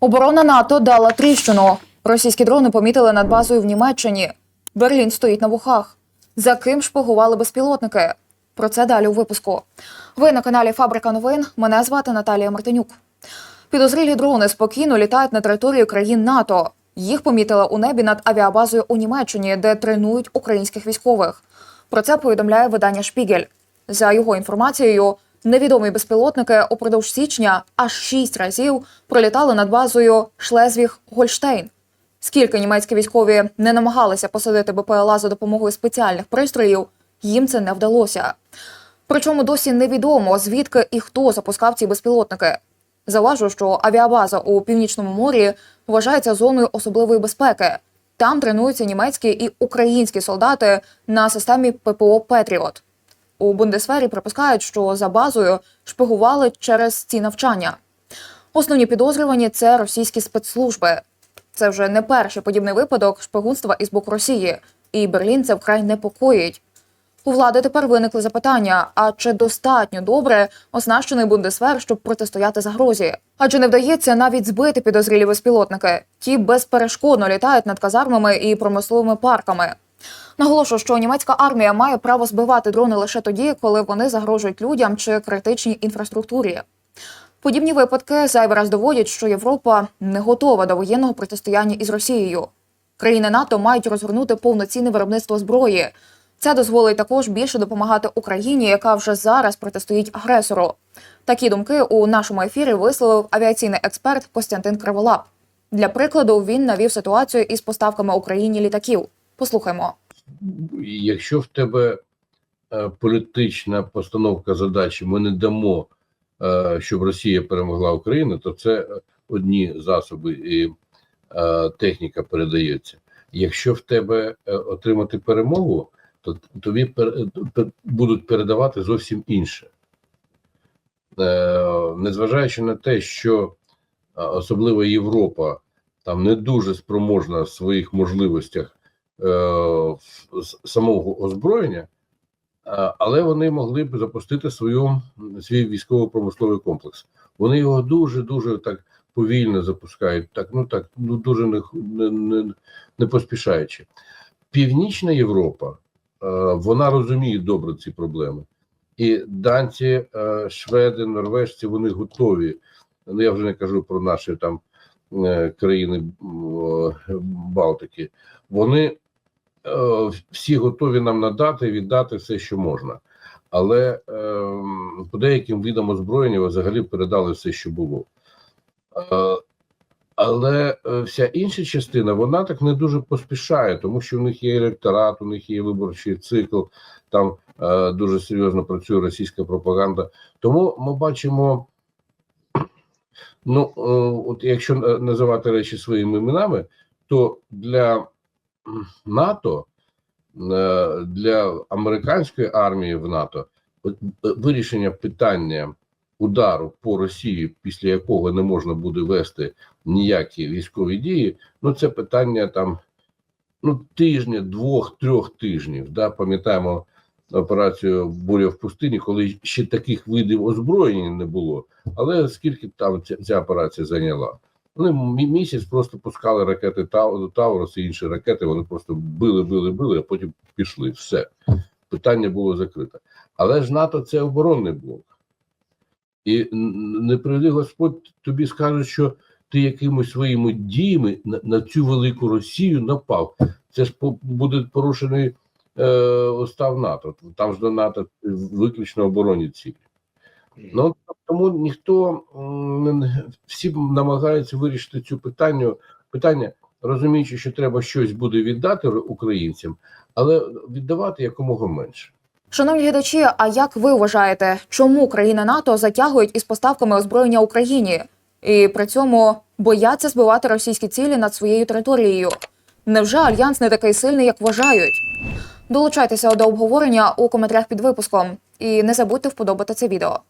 Оборона НАТО дала тріщину. Російські дрони помітили над базою в Німеччині. Берлін стоїть на вухах. За ким шпигували безпілотники? Про це далі у випуску. Ви на каналі Фабрика новин. Мене звати Наталія Мартинюк. Підозрілі дрони спокійно літають на територію країн НАТО. Їх помітили у небі над авіабазою у Німеччині, де тренують українських військових. Про це повідомляє видання Шпігель. За його інформацією, невідомі безпілотники упродовж січня аж шість разів пролітали над базою Шлезвіг-Гольштейн. Скільки німецькі військові не намагалися посадити БПЛА за допомогою спеціальних пристроїв, їм це не вдалося. Причому досі невідомо, звідки і хто запускав ці безпілотники. Зауважу, що авіабаза у північному морі вважається зоною особливої безпеки. Там тренуються німецькі і українські солдати на системі ППО Петріот. У Бундесвері припускають, що за базою шпигували через ці навчання. Основні підозрювані це російські спецслужби. Це вже не перший подібний випадок шпигунства із боку Росії, і Берлін це вкрай непокоїть. У влади тепер виникли запитання: а чи достатньо добре оснащений Бундесвер, щоб протистояти загрозі? Адже не вдається навіть збити підозрілі безпілотники. Ті безперешкодно літають над казармами і промисловими парками. Наголошую, що німецька армія має право збивати дрони лише тоді, коли вони загрожують людям чи критичній інфраструктурі. Подібні випадки зайвий раз доводять, що Європа не готова до воєнного протистояння із Росією. Країни НАТО мають розгорнути повноцінне виробництво зброї. Це дозволить також більше допомагати Україні, яка вже зараз протистоїть агресору. Такі думки у нашому ефірі висловив авіаційний експерт Костянтин Криволап. Для прикладу, він навів ситуацію із поставками Україні літаків. Послухаймо. Якщо в тебе е, політична постановка задачі, ми не дамо, е, щоб Росія перемогла Україну, то це е, одні засоби і техніка передається. Якщо в тебе отримати перемогу, то тобі будуть передавати зовсім інше. Незважаючи на те, що особливо Європа там не дуже спроможна в своїх можливостях самого озброєння, е, але вони могли б запустити свою, свій військово-промисловий комплекс. Вони його дуже дуже так повільно запускають, так ну так ну дуже не, не, не, поспішаючи. Північна Європа, е, вона розуміє добре ці проблеми. І данці, е, шведи, норвежці, вони готові. Ну я вже не кажу про наші там е, країни е, Балтики. Вони е, всі готові нам надати, віддати все, що можна. Але е, по деяким видам озброєння взагалі передали все, що було. Е, але е, вся інша частина вона так не дуже поспішає, тому що в них є електорат, у них є виборчий цикл, там е, дуже серйозно працює російська пропаганда. Тому ми бачимо. Ну, е, от якщо е, називати речі своїми іменами, то для НАТО, е, для американської армії в НАТО е, вирішення питання удару по Росії, після якого не можна буде вести ніякі військові дії, ну це питання там ну, тижня, двох, трьох тижнів. Да? Пам'ятаємо операцію Буря в пустині, коли ще таких видів озброєння не було. Але скільки там ця, ця операція зайняла? Вони місяць просто пускали ракети Тау- Таурус і інші ракети. Вони просто били, били, били, а потім пішли. Все питання було закрите. Але ж НАТО це оборонний блок. І не приведи Господь, тобі скажуть, що ти якимось своїми діями на, на цю велику Росію напав. Це ж буде порушений е, устав НАТО. Там ж до НАТО виключно оборонні цілі. Ну тому ніхто не- всі намагаються вирішити цю питання, питання, розуміючи, що треба щось буде віддати українцям, але віддавати якомога менше. Шановні глядачі, а як ви вважаєте, чому країни НАТО затягують із поставками озброєння Україні і при цьому бояться збивати російські цілі над своєю територією? Невже альянс не такий сильний, як вважають? Долучайтеся до обговорення у коментарях під випуском і не забудьте вподобати це відео.